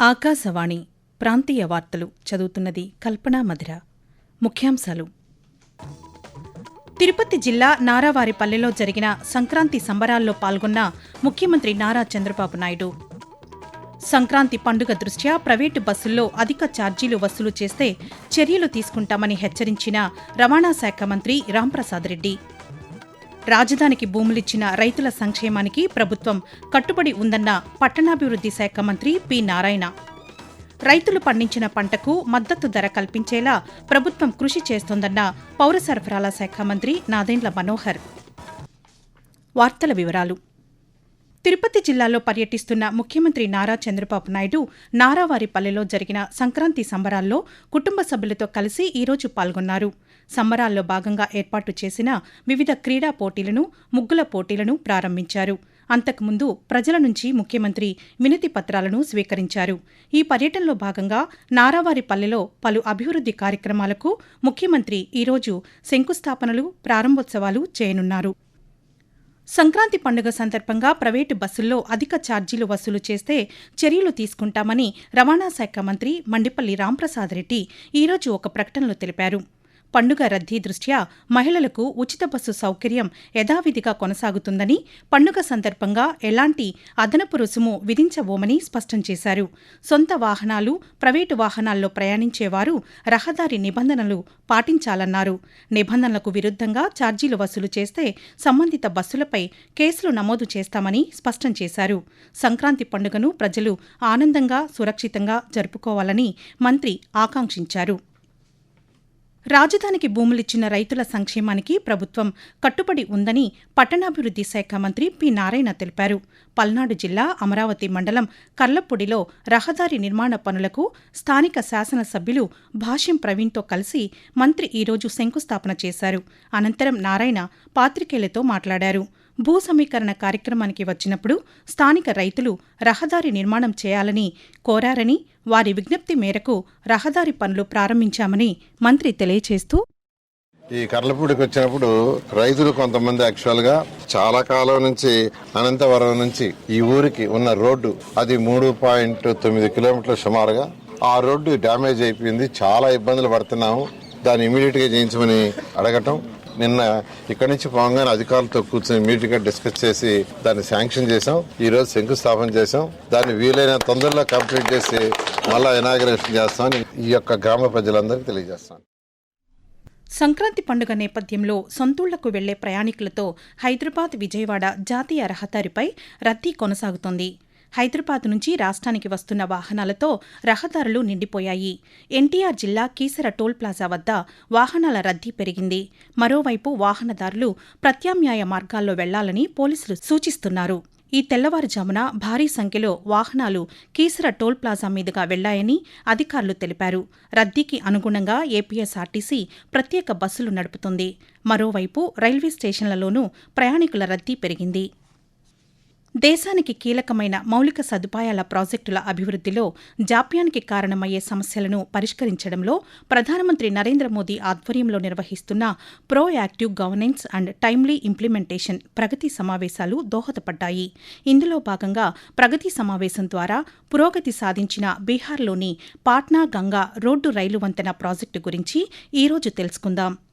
ఆకాశవాణి ప్రాంతీయ వార్తలు చదువుతున్నది కల్పనా మధిర. ముఖ్యాంశాలు. తిరుపతి జిల్లా నారావారిపల్లెలో జరిగిన సంక్రాంతి సంబరాల్లో పాల్గొన్న ముఖ్యమంత్రి నారా చంద్రబాబు నాయుడు. సంక్రాంతి పండుగ దృష్ట్యా ప్రైవేటు బస్సుల్లో అధిక ఛార్జీలు వసూలు చేస్తే చర్యలు తీసుకుంటామని హెచ్చరించిన రవాణా శాఖ మంత్రి రాంప్రసాద్ రెడ్డి. రాజధానికి భూములిచ్చిన రైతుల సంక్షేమానికి ప్రభుత్వం కట్టుబడి ఉందన్న పట్టణాభివృద్ధి శాఖ మంత్రి పి నారాయణ. రైతులు పండించిన పంటకు మద్దతు ధర కల్పించేలా ప్రభుత్వం కృషి చేస్తోందన్న పౌర సరఫరాల శాఖ మంత్రి నాదెండ్ల మనోహర్. వార్తల వివరాలు. తిరుపతి జిల్లాలో పర్యటిస్తున్న ముఖ్యమంత్రి నారా చంద్రబాబు నాయుడు నారావారిపల్లెలో జరిగిన సంక్రాంతి సంబరాల్లో కుటుంబ సభ్యులతో కలిసి ఈరోజు పాల్గొన్నారు. సంబరాల్లో భాగంగా ఏర్పాటు చేసిన వివిధ క్రీడా పోటీలను ముగ్గుల పోటీలను ప్రారంభించారు. అంతకుముందు ప్రజల నుంచి ముఖ్యమంత్రి వినతి పత్రాలను స్వీకరించారు. ఈ పర్యటనలో భాగంగా నారావారిపల్లెలో పలు అభివృద్ది కార్యక్రమాలకు ముఖ్యమంత్రి ఈరోజు శంకుస్థాపనలు ప్రారంభోత్సవాలు చేయనున్నారు. సంక్రాంతి పండుగ సందర్భంగా ప్రైవేటు బస్సుల్లో అధిక ఛార్జీలు వసూలు చేస్తే చర్యలు తీసుకుంటామని రవాణా శాఖ మంత్రి మండిపల్లి రాంప్రసాద్ రెడ్డి ఈరోజు ఒక ప్రకటనలో తెలిపారు. పండుగ రద్దీ దృష్ట్యా మహిళలకు ఉచిత బస్సు సౌకర్యం యథావిధిగా కొనసాగుతుందని పండుగ సందర్భంగా ఎలాంటి అదనపు రుసుము విధించబోమని స్పష్టం చేశారు. సొంత వాహనాలు ప్రైవేటు వాహనాల్లో ప్రయాణించేవారు రహదారి నిబంధనలు పాటించాలన్నారు. నిబంధనలకు విరుద్ధంగా ఛార్జీలు వసూలు చేస్తే సంబంధిత బస్సులపై కేసులు నమోదు చేస్తామని స్పష్టం చేశారు. సంక్రాంతి పండుగను ప్రజలు ఆనందంగా సురక్షితంగా జరుపుకోవాలని మంత్రి ఆకాంక్షించారు. రాజధానికి భూములిచ్చిన రైతుల సంక్షేమానికి ప్రభుత్వం కట్టుబడి ఉందని పట్టణాభివృద్ధి శాఖ మంత్రి పి. నారాయణ తెలిపారు. పల్నాడు జిల్లా అమరావతి మండలం కర్లపూడిలో రహదారి నిర్మాణ పనులకు స్థానిక శాసనసభ్యులు భాష్యం ప్రవీణ్తో కలిసి మంత్రి ఈరోజు శంకుస్థాపన చేశారు. అనంతరం నారాయణ పాత్రికేయులతో మాట్లాడారు. భూ సమీకరణ కార్యక్రమానికి వచ్చినప్పుడు స్థానిక రైతులు రహదారి నిర్మాణం చేయాలని కోరారని వారి విజ్ఞప్తి మేరకు రహదారి పనులు ప్రారంభించామని మంత్రి తెలియచేస్తూ ఈ కర్లపూడికి వచ్చినప్పుడు రైతులు కొంతమంది యాక్చువల్గా చాలా కాలం నుంచి అనంతవరం నుంచి ఈ ఊరికి ఉన్న రోడ్డు అది మూడు పాయింట్ తొమ్మిది కిలోమీటర్ల సుమారుగా ఆ రోడ్డు డ్యామేజ్ అయిపోయింది. చాలా ఇబ్బందులు పడుతున్నాము. దాన్ని ఇమీడియట్గా చేయించమని అడగటం నిన్న ఇక్కడి నుంచి పోగానే అధికారులతో కూర్చొని ఇమీడియట్గా డిస్కస్ చేసి దాన్ని శాంక్షన్ చేసాం ఈ రోజు శంకుస్థాపన చేసాం దాన్ని వీలైన తొందరలో కంప్లీట్ చేసి మళ్ళా ఇనాగ్రేషన్ చేస్తామని ఈ యొక్క గ్రామ ప్రజలందరికీ తెలియజేస్తాం సంక్రాంతి పండుగ నేపథ్యంలో సొంతూళ్ళకు వెళ్ళే ప్రయాణికులతో హైదరాబాద్ విజయవాడ జాతీయ రహదారిపై రద్దీ కొనసాగుతోంది. హైదరాబాద్ నుంచి రాష్ట్రానికి వస్తున్న వాహనాలతో రహదారులు నిండిపోయాయి. ఎన్టీఆర్ జిల్లా కీసర టోల్ ప్లాజా వద్ద వాహనాల రద్దీ పెరిగింది. మరోవైపు వాహనదారులు ప్రత్యామ్నాయ మార్గాల్లో వెళ్ళాలని పోలీసులు సూచిస్తున్నారు. ఈ తెల్లవారుజామున భారీ సంఖ్యలో వాహనాలు కీసర టోల్ ప్లాజా మీదుగా వెళ్ళాయని అధికారులు తెలిపారు. రద్దీకి అనుగుణంగా ఏపీఎస్ఆర్టీసీ ప్రత్యేక బస్సులు నడుపుతుంది. మరోవైపు రైల్వే స్టేషన్లలోనూ ప్రయాణికుల రద్దీ పెరిగింది. దేశానికి కీలకమైన మౌలిక సదుపాయాల ప్రాజెక్టుల అభివృద్ధిలో జాప్యానికి కారణమయ్యే సమస్యలను పరిష్కరించడంలో ప్రధానమంత్రి నరేంద్ర మోదీ ఆధ్వర్యంలో నిర్వహిస్తున్న pro active governance and timely implementation Pragati సమావేశాలు దోహదపడ్డాయి. ఇందులో భాగంగా ప్రగతి సమావేశం ద్వారా పురోగతి సాధించిన బీహార్లోని పాట్నా గంగా రోడ్డు రైలు వంతెన ప్రాజెక్టు గురించి ఈరోజు తెలుసుకుందాం.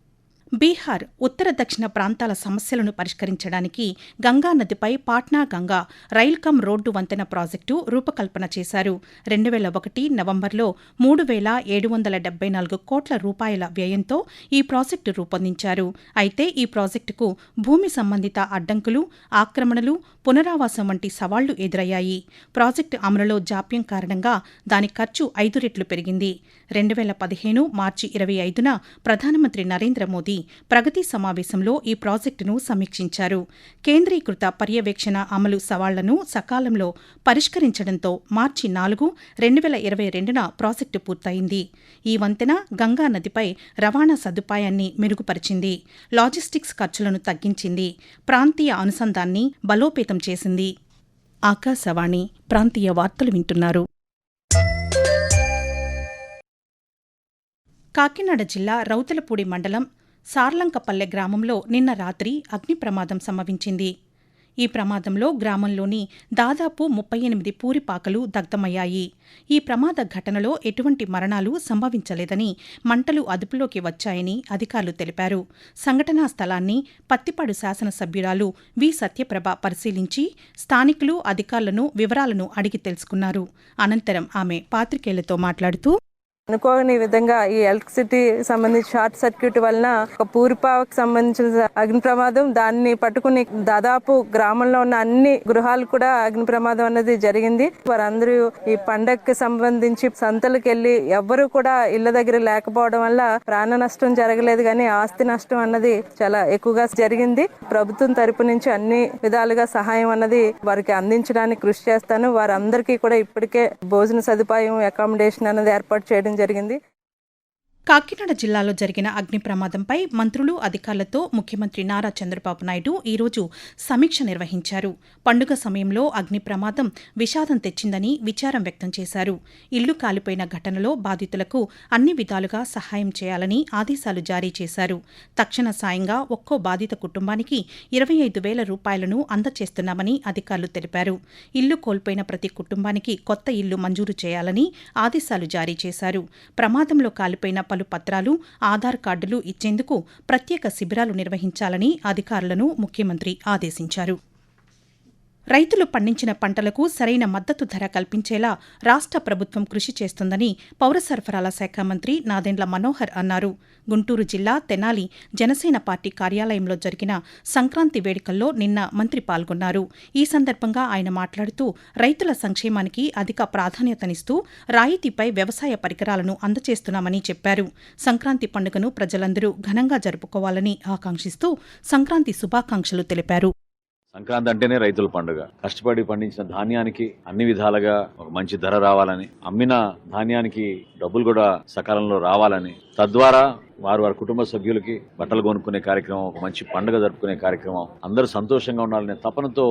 బీహార్ ఉత్తర దక్షిణ ప్రాంతాల సమస్యలను పరిష్కరించడానికి గంగా నదిపై Patna Ganga rail cum road వంతెన ప్రాజెక్టు రూపకల్పన చేశారు. రెండు వేల ఒకటి నవంబర్లో మూడు వేల ఏడు వందల డెబ్బై నాలుగు కోట్ల రూపాయల వ్యయంతో ఈ ప్రాజెక్టు రూపొందించారు. అయితే ఈ ప్రాజెక్టుకు భూమి సంబంధిత అడ్డంకులు ఆక్రమణలు పునరావాసం వంటి సవాళ్ళు ఎదురయ్యాయి. ప్రాజెక్టు అమలులో జాప్యం కారణంగా దాని ఖర్చు ఐదు రెట్లు పెరిగింది. రెండు వేల పదిహేను మార్చి ఇరవై ఐదున ప్రధానమంత్రి నరేంద్ర మోదీ ప్రగతి సమావేశంలో ఈ ప్రాజెక్టును సమీక్షించారు. కేంద్రీకృత పర్యవేక్షణ అమలు సవాళ్ళను సకాలంలో పరిష్కరించడంతో మార్చి నాలుగు రెండు వేల ఇరవై రెండున ప్రాజెక్టు పూర్తయింది. ఈ వంతెన గంగా నదిపై రవాణా సదుపాయాన్ని మెరుగుపరిచింది. లాజిస్టిక్స్ ఖర్చులను తగ్గించింది. ప్రాంతీయ అనుసంధాన్ని బలోపేతం చేసింది. ఆకాశవాణి ప్రాంతీయ వార్తలు వింటున్నారు. కాకినాడ జిల్లా రౌతలపూడి మండలం సార్లంకపల్లె గ్రామంలో నిన్న రాత్రి అగ్ని ప్రమాదం సంభవించింది. ఈ ప్రమాదంలో గ్రామంలోని దాదాపు ముప్పై ఎనిమిది పూరిపాకలు దగ్ధమయ్యాయి. ఈ ప్రమాద ఘటనలో ఎటువంటి మరణాలు సంభవించలేదని మంటలు అదుపులోకి వచ్చాయని అధికారులు తెలిపారు. సంఘటనా స్థలాన్ని పత్తిపాడు శాసనసభ్యురాలు వి. సత్యప్రభ పరిశీలించి స్థానికులు అధికారులను వివరాలను అడిగి తెలుసుకున్నారు. అనంతరం ఆమె పాత్రికేయులతో మాట్లాడుతూ అనుకోని విధంగా ఈ ఎలక్ట్రిసిటీ సంబంధించి షార్ట్ సర్క్యూట్ వలన ఒక పూరిపాకు సంబంధించిన అగ్ని ప్రమాదం దాన్ని పట్టుకుని దాదాపు గ్రామంలో ఉన్న అన్ని గృహాలు కూడా అగ్ని ప్రమాదం అన్నది జరిగింది. వారందరూ ఈ పండగకి సంబంధించి సంతలకు వెళ్ళి ఎవ్వరూ కూడా ఇళ్ళ దగ్గర లేకపోవడం వల్ల ప్రాణ నష్టం జరగలేదు కానీ ఆస్తి నష్టం అన్నది చాలా ఎక్కువగా జరిగింది. ప్రభుత్వం తరపు నుంచి అన్ని విధాలుగా సహాయం అన్నది వారికి అందించడానికి కృషి చేస్తాను. వారందరికీ కూడా ఇప్పటికే భోజన సదుపాయం అకామిడేషన్ అన్నది ఏర్పాటు చేయడం జరిగింది. కాకినాడ జిల్లాలో జరిగిన అగ్ని ప్రమాదంపై మంత్రులు అధికారులతో ముఖ్యమంత్రి నారా చంద్రబాబు నాయుడు ఈరోజు సమీక్ష నిర్వహించారు. పండుగ సమయంలో అగ్ని ప్రమాదం విషాదం తెచ్చిందని విచారం వ్యక్తం చేశారు. ఇల్లు కాలిపోయిన ఘటనలో బాధితులకు అన్ని విధాలుగా సహాయం చేయాలని ఆదేశాలు జారీ చేశారు. తక్షణ సాయంగా ఒక్కో బాధిత కుటుంబానికి ఇరవై ఐదు వేల రూపాయలను అందజేస్తున్నామని అధికారులు తెలిపారు. ఇల్లు కోల్పోయిన ప్రతి కుటుంబానికి కొత్త ఇల్లు మంజూరు చేయాలని ఆదేశాలు జారీ చేశారు. ప్రమాదంలో కాలిపోయిన పలు పత్రాలు ఆధార్ కార్డులు ఇచ్చేందుకు ప్రత్యేక శిబిరాలు నిర్వహించాలని అధికారులను ముఖ్యమంత్రి ఆదేశించారు. రైతులు పండించిన పంటలకు సరైన మద్దతు ధర కల్పించేలా రాష్ట్ర ప్రభుత్వం కృషి చేస్తుందని పౌర సరఫరాల శాఖ మంత్రి నాదెండ్ల మనోహర్ అన్నారు. గుంటూరు జిల్లా తెనాలి జనసేన పార్టీ కార్యాలయంలో జరిగిన సంక్రాంతి వేడుకల్లో నిన్న మంత్రి పాల్గొన్నారు. ఈ సందర్భంగా ఆయన మాట్లాడుతూ రైతుల సంక్షేమానికి అధిక ప్రాధాన్యతనిస్తూ రాయితీపై వ్యవసాయ పరికరాలను అందజేస్తున్నామని చెప్పారు. సంక్రాంతి పండుగను ప్రజలందరూ ఘనంగా జరుపుకోవాలని ఆకాంక్షిస్తూ సంక్రాంతి శుభాకాంక్షలు తెలిపారు. సంక్రాంతి అంటేనే రైతుల పండుగ. కష్టపడి పండించిన ధాన్యానికి అన్ని విధాలుగా ఒక మంచి ధర రావాలని అమ్మిన ధాన్యానికి డబ్బులు కూడా సకాలంలో రావాలని తద్వారా వారు వారి కుటుంబ సభ్యులకి బట్టలు కొనుక్కునే కార్యక్రమం ఒక మంచి పండుగ జరుపుకునే కార్యక్రమం. అందరూ సంతోషంగా ఉండాలనే తపనతో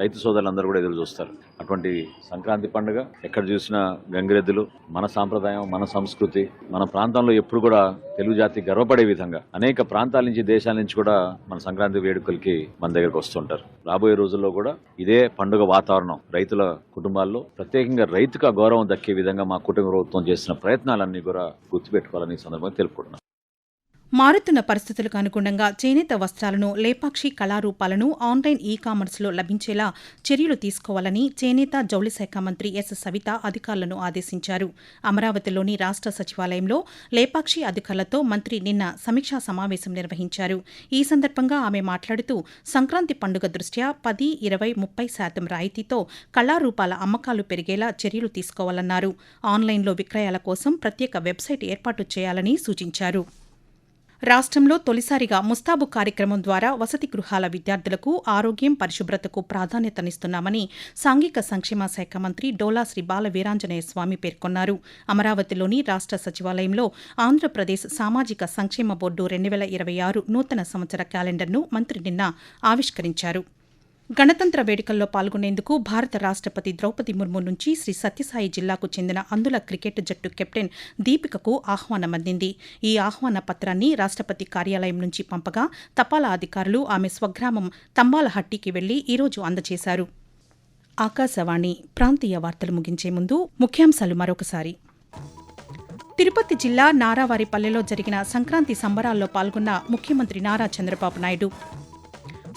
రైతు సోదరులందరూ కూడా ఎదురు చూస్తారు. అటువంటి సంక్రాంతి పండుగ ఎక్కడ చూసినా గంగిరెద్దులు మన సాంప్రదాయం మన సంస్కృతి మన ప్రాంతంలో ఎప్పుడు కూడా తెలుగు జాతి గర్వపడే విధంగా అనేక ప్రాంతాల నుంచి దేశాల నుంచి కూడా మన సంక్రాంతి వేడుకలకి మన దగ్గరకు వస్తుంటారు. రాబోయే రోజుల్లో కూడా ఇదే పండుగ వాతావరణం రైతుల కుటుంబాల్లో ప్రత్యేకంగా రైతుకు గౌరవం దక్కే విధంగా మా కుటుంబ ప్రభుత్వం చేసిన ప్రయత్నాలన్నీ కూడా గుర్తుపెట్టుకోవాలని సందర్భంగా తెలుపుకుంటున్నాను మారుతున్న పరిస్థితులకు అనుగుణంగా చేనేత వస్త్రాలను లేపాక్షి కళారూపాలను ఆన్లైన్ ఈ కామర్స్లో లభించేలా చర్యలు తీసుకోవాలని చేనేత జౌళి శాఖ మంత్రి ఎస్. సవిత అధికారులను ఆదేశించారు. అమరావతిలోని రాష్ట్ర సచివాలయంలో లేపాక్షి అధికారులతో మంత్రి నిన్న సమీక్షా సమావేశం నిర్వహించారు. ఈ సందర్భంగా ఆమె మాట్లాడుతూ సంక్రాంతి పండుగ దృష్ట్యా పది ఇరవై ముప్పై శాతం రాయితీతో కళారూపాల అమ్మకాలు పెరిగేలా చర్యలు తీసుకోవాలన్నారు. ఆన్లైన్లో విక్రయాల కోసం ప్రత్యేక వెబ్సైట్ ఏర్పాటు చేయాలని సూచించారు. రాష్ట్రంలో తొలిసారిగా ముస్తాబు కార్యక్రమం ద్వారా వసతి గృహాల విద్యార్థులకు ఆరోగ్యం పరిశుభ్రతకు ప్రాధాన్యతనిస్తున్నామని సాంఘిక సంక్షేమ శాఖ మంత్రి డోలా శ్రీ బాల వీరాంజనేయ స్వామి పేర్కొన్నారు. అమరావతిలోని రాష్ట్ర సచివాలయంలో ఆంధ్రప్రదేశ్ సామాజిక సంక్షేమ బోర్డు రెండు వేల ఇరవై ఆరు నూతన సంవత్సర క్యాలెండర్ను మంత్రి నిన్న ఆవిష్కరించారు. గణతంత్ర వేడుకల్లో పాల్గొనేందుకు భారత రాష్ట్రపతి ద్రౌపది ముర్ము నుంచి శ్రీ సత్యసాయి జిల్లాకు చెందిన అందుల క్రికెట్ జట్టు కెప్టెన్ దీపికకు ఆహ్వానం అందింది ఈ ఆహ్వాన పత్రాన్ని రాష్ట్రపతి కార్యాలయం నుంచి పంపగా తపాలా అధికారులు ఆమె స్వగ్రామం తంబాలహట్టికి వెళ్ళి ఈరోజు అందజేశారు. ఆకాశవాణి ప్రాంతీయ వార్తలు ముగించే ముందు ముఖ్యాంశాలు మరొకసారి. తిరుపతి జిల్లా నారావారిపల్లెలో జరిగిన సంక్రాంతి సంబరాల్లో పాల్గొన్న ముఖ్యమంత్రి నారా చంద్రబాబు నాయుడు.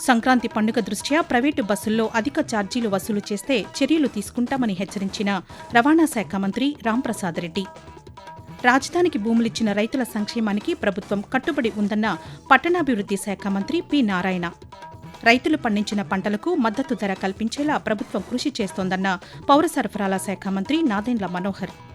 సంక్రాంతి పండుగ దృష్ట్యా ప్రైవేటు బస్సుల్లో అధిక ఛార్జీలు వసూలు చేస్తే చర్యలు తీసుకుంటామని హెచ్చరించిన రవాణా శాఖ మంత్రి రాంప్రసాద్ రెడ్డి. రాజధానికి భూములిచ్చిన రైతుల సంక్షేమానికి ప్రభుత్వం కట్టుబడి ఉందన్న పట్టణాభివృద్ధి శాఖ మంత్రి పి నారాయణ. రైతులు పండించిన పంటలకు మద్దతు ధర కల్పించేలా ప్రభుత్వం కృషి చేస్తోందన్న పౌర సరఫరాల శాఖ మంత్రి నాదెండ్ల మనోహర్.